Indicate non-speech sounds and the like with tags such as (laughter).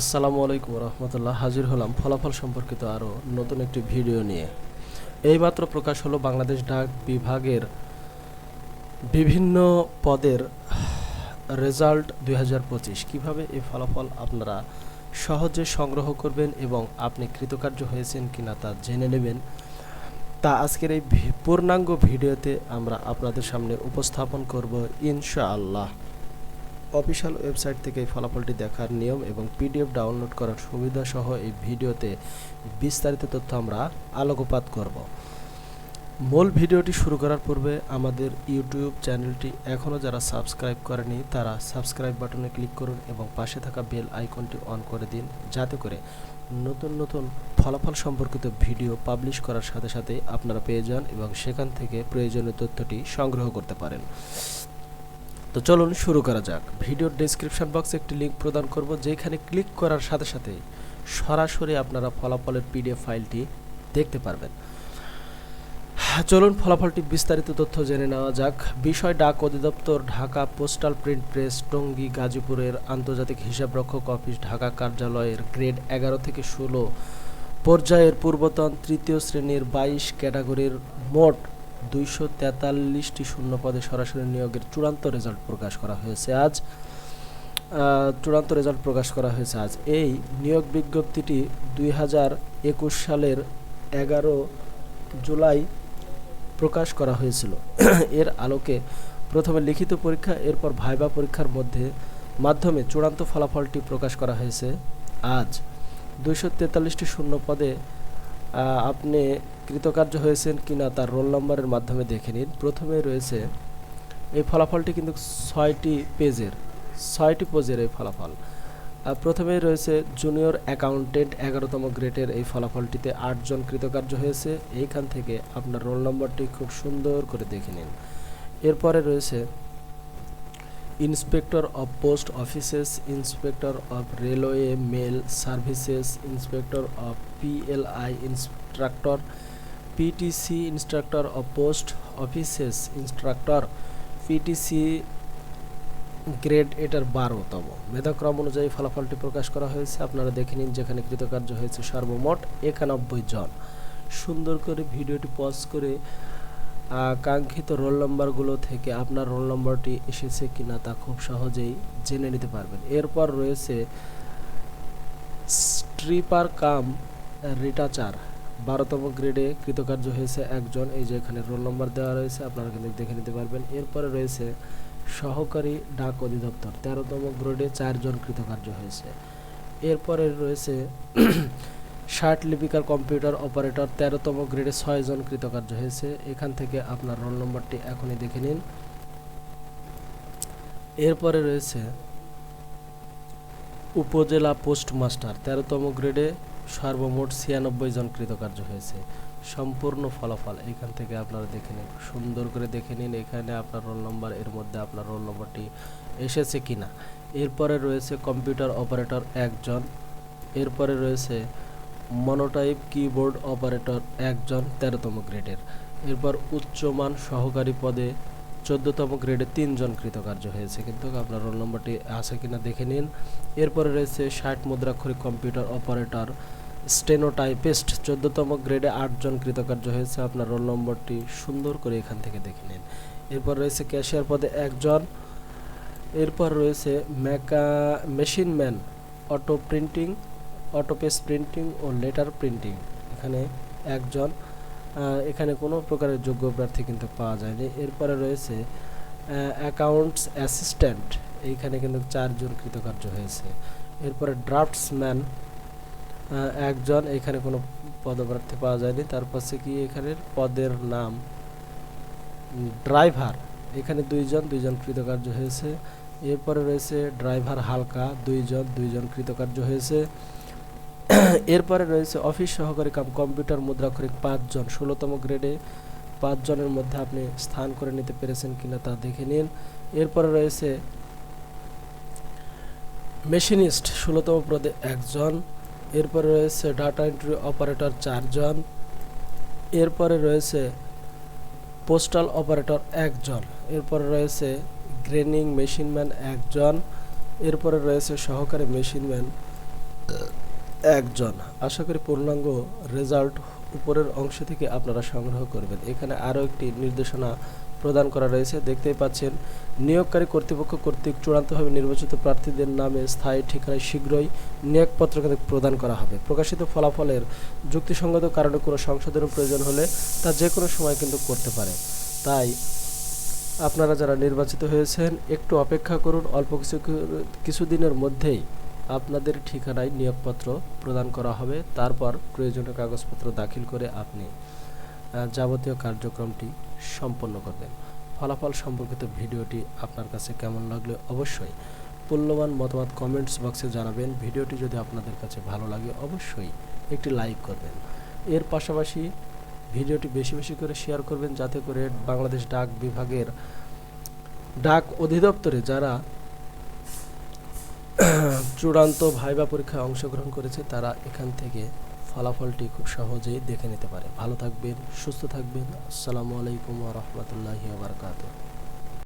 আসসালামু আলাইকুম রহমতুল্লাহ হাজির হলাম ফলাফল সম্পর্কিত আরও নতুন একটি ভিডিও নিয়ে। এইমাত্র প্রকাশ হলো বাংলাদেশ ডাক বিভাগের বিভিন্ন পদের রেজাল্ট দুই হাজার পঁচিশ। কীভাবে এই ফলাফল আপনারা সহজে সংগ্রহ করবেন এবং আপনি কৃতকার্য হয়েছেন কিনা তা জেনে নেবেন, তা আজকের এই পূর্ণাঙ্গ ভিডিওতে আমরা আপনাদের সামনে উপস্থাপন করব ইনশাআল্লাহ। অফিসিয়াল ওয়েবসাইট থেকে ফলাফলটি দেখার নিয়ম এবং পিডিএফ ডাউনলোড করার সুবিধা সহ এই ভিডিওতে বিস্তারিত তথ্য আমরা আলোকপাত করব। মূল ভিডিওটি শুরু করার পূর্বে আমাদের ইউটিউব চ্যানেলটি এখনও যারা সাবস্ক্রাইব করেনি, তারা সাবস্ক্রাইব বাটনে ক্লিক করুন এবং পাশে থাকা বেল আইকনটি অন করে দিন যাতে করে নতুন নতুন ফলাফল সম্পর্কিত ভিডিও পাবলিশ করার সাথে সাথে আপনারা পেয়ে যান এবং সেখান থেকে প্রয়োজনীয় তথ্যটি সংগ্রহ করতে পারেন। তো চলুন শুরু করা যাক। ভিডিওর ডেসক্রিপশন বক্সে একটি লিঙ্ক প্রদান করব, যেখানে ক্লিক করার সাথে সাথে সরাসরি আপনারা ফলাফলের পিডিএফ ফাইলটি দেখতে পারবেন। চলুন ফলাফলটি বিস্তারিত তথ্য জেনে নেওয়া যাক। বিষয় ডাক অধিদপ্তর, Dhaka postal print press Tongi, গাজীপুরের আন্তর্জাতিক হিসাবরক্ষক অফিস, ঢাকা কার্যালয়ের গ্রেড এগারো থেকে ষোলো পর্যায়ের পূর্বতন তৃতীয় শ্রেণির বাইশ ক্যাটাগরির মোট দুইশো তেতাল্লিশটি শূন্য পদে সরাসরি নিয়োগের চূড়ান্ত রেজাল্ট প্রকাশ করা হয়েছে আজ। চূড়ান্ত রেজাল্ট প্রকাশ করা হয়েছে আজ। এই নিয়োগ বিজ্ঞপ্তিটি দুই হাজার একুশ সালের এগারো জুলাই প্রকাশ করা হয়েছিল। (clears throat) এর আলোকে প্রথমে লিখিত পরীক্ষা, এরপর ভাইবা পরীক্ষার মধ্যে মাধ্যমে চূড়ান্ত ফলাফলটি প্রকাশ করা হয়েছে। আজ দুইশো তেতাল্লিশটি শূন্য পদে আপনি কৃতকার্য হয়েছেন কিনা তার রোল নম্বরের মাধ্যমে দেখে নিন। প্রথমে রয়েছে, এই ফলাফলটি কিন্তু ছয়টি পেজের ছয়টি পেজের এই ফলাফল। প্রথমেই রয়েছে জুনিয়র অ্যাকাউন্টেন্ট এগারোতম গ্রেডের এই ফলাফলটিতে আটজন কৃতকার্য হয়েছে। এইখান থেকে আপনার রোল নম্বরটি খুব সুন্দর করে দেখে নিন। এরপরে রয়েছে inspector of post offices inspector of railway mail services inspector of PLI instructor PTC instructor of post offices instructor PTC grade এটার বারোতম মেধাক্রম অনুযায়ী ফলাফলটি প্রকাশ করা হয়েছে। আপনারা দেখে নিন যেখানে কৃতকার্য হয়েছে সর্বমোট একানব্বই জন। সুন্দর করে ভিডিওটি পজ করে কাঙ্ক্ষিত রোল নম্বরগুলো থেকে আপনার রোল নম্বরটি এসেছে কিনা তা খুব সহজেই জেনে নিতে পারবেন। এরপর রয়েছে স্ট্রিপার কাম রিটাচার বারোতম গ্রেডে কৃতকার্য হয়েছে একজন। এই যে এখানে রোল নম্বর দেওয়া রয়েছে, আপনারা কিন্তু দেখে নিতে পারবেন। এরপরে রয়েছে সহকারী ডাক অধিদপ্তর। তেরোতম গ্রেডে চারজন কৃতকার্য হয়েছে। এরপরে রয়েছে (clears throat) ষাট লিপিকার কম্পিউটার অপারেটর। তেরোতম গ্রেডে ছয়জন কৃতকার্য হয়েছে। এখান থেকে আপনার রোল নম্বরটি এখনই দেখে নিন। এরপরে রয়েছে উপজেলা পোস্টমাস্টার। তেরোতম গ্রেডে সর্বমোট ছিয়ানব্বই জন কৃতকার্য হয়েছে। সম্পূর্ণ ফলাফল এখান থেকে আপনারা দেখে নিন, সুন্দর করে দেখে নিন এখানে আপনার রোল নম্বর এর মধ্যে আপনার রোল নম্বরটি এসেছে কিনা এরপরে রয়েছে কম্পিউটার অপারেটর একজন, এরপরে রয়েছে মনোটাইপ কিবোর্ড অপারেটর একজন তেরোতম গ্রেডের এরপর উচ্চমান সহকারী পদে চোদ্দতম গ্রেডে তিনজন কৃতকার্য হয়েছে। কিন্তু আপনার রোল নম্বরটি আছে কিনা দেখে নিন। এরপরে রয়েছে ষাট মুদ্রাক্ষরিক কম্পিউটার অপারেটর স্টেনোটাইপিস্ট চোদ্দতম গ্রেডে আটজন কৃতকার্য হয়েছে। আপনার রোল নম্বরটি সুন্দর করে এখান থেকে দেখে নিন। এরপর রয়েছে ক্যাশিয়ার পদে একজন। এরপর রয়েছে মেকা মেশিনম্যান অটো প্রিন্টিং অটোপেস প্রিন্টিং ও লেটার প্রিন্টিং এখানে একজন। এখানে কোনো প্রকারের যোগ্য প্রার্থী কিন্তু পাওয়া যায়নি। এরপরে রয়েছে অ্যাকাউন্টস অ্যাসিস্ট্যান্ট এইখানে কিন্তু চারজন কৃতকার্য হয়েছে। এরপরে ড্রাফটসম্যান একজন, এখানে কোনো পদপ্রার্থী পাওয়া যায়নি। তারপর হচ্ছে কি এখানের পদের নাম? ড্রাইভার, এখানে দুইজন দুইজন কৃতকার্য হয়েছে। এরপরে রয়েছে ড্রাইভার হালকা, দুইজন দুইজন কৃতকার্য হয়েছে। এরপরে রয়েছে অফিস সহকারী কাম, কম্পিউটার মুদ্রাক্ষরিক পাঁচজন। ষোলোতম গ্রেডে পাঁচজনের মধ্যে আপনি স্থান করে নিতে পেরেছেন কিনা তা দেখে নিন। এরপরে রয়েছে মেশিনিস্ট, ষোলোতম পদে একজন। এরপরে রয়েছে ডাটা এন্ট্রি অপারেটর চারজন। এরপরে রয়েছে পোস্টাল অপারেটর একজন। এরপরে রয়েছে গ্রেনিং মেশিনম্যান একজন। এরপরে রয়েছে সহকারী মেশিনম্যান একজন। আশা করি পূর্ণাঙ্গ রেজাল্ট উপরের অংশ থেকে আপনারা সংগ্রহ করবেন। এখানে আরও একটি নির্দেশনা প্রদান করা রয়েছে। দেখতেই পাচ্ছেন, নিয়োগকারী কর্তৃপক্ষ কর্তৃক চূড়ান্তভাবে নির্বাচিত প্রার্থীদের নামে স্থায়ী ঠিকানায় শীঘ্রই নিয়োগপত্র প্রদান করা হবে। প্রকাশিত ফলাফলের যুক্তিসঙ্গত কারণে কোনো সংশোধনের প্রয়োজন হলে তা যে কোনো সময় কিন্তু করতে পারে। তাই আপনারা যারা নির্বাচিত হয়েছেন, একটু অপেক্ষা করুন। অল্প কিছু কিছুদিনের মধ্যেই আপনাদের ঠিকানায় নিয়োগপত্র প্রদান করা হবে। তারপর প্রয়োজনীয় কাগজপত্র দাখিল করে আপনি যাবতীয় কার্যক্রমটি সম্পন্ন করবেন। ফলাফল সম্পর্কিত ভিডিওটি আপনার কাছে কেমন লাগল অবশ্যই মূল্যবান মতামত কমেন্টস বক্সে জানাবেন। ভিডিওটি যদি আপনাদের কাছে ভালো লাগে অবশ্যই একটি লাইক করবেন। এর পাশাপাশি ভিডিওটি বেশি বেশি করে শেয়ার করবেন। যাতে করে বাংলাদেশ ডাক বিভাগের ডাক অধিদপ্তরে যারা চূড়ান্ত ভাইবা পরীক্ষায় অংশগ্রহণ করেছে, তারা এখান থেকে ফলাফলটি খুব সহজেই দেখে নিতে পারে। ভালো থাকবেন, সুস্থ থাকবেন। আসসালামু আলাইকুম ওয়া বারকাতুহ।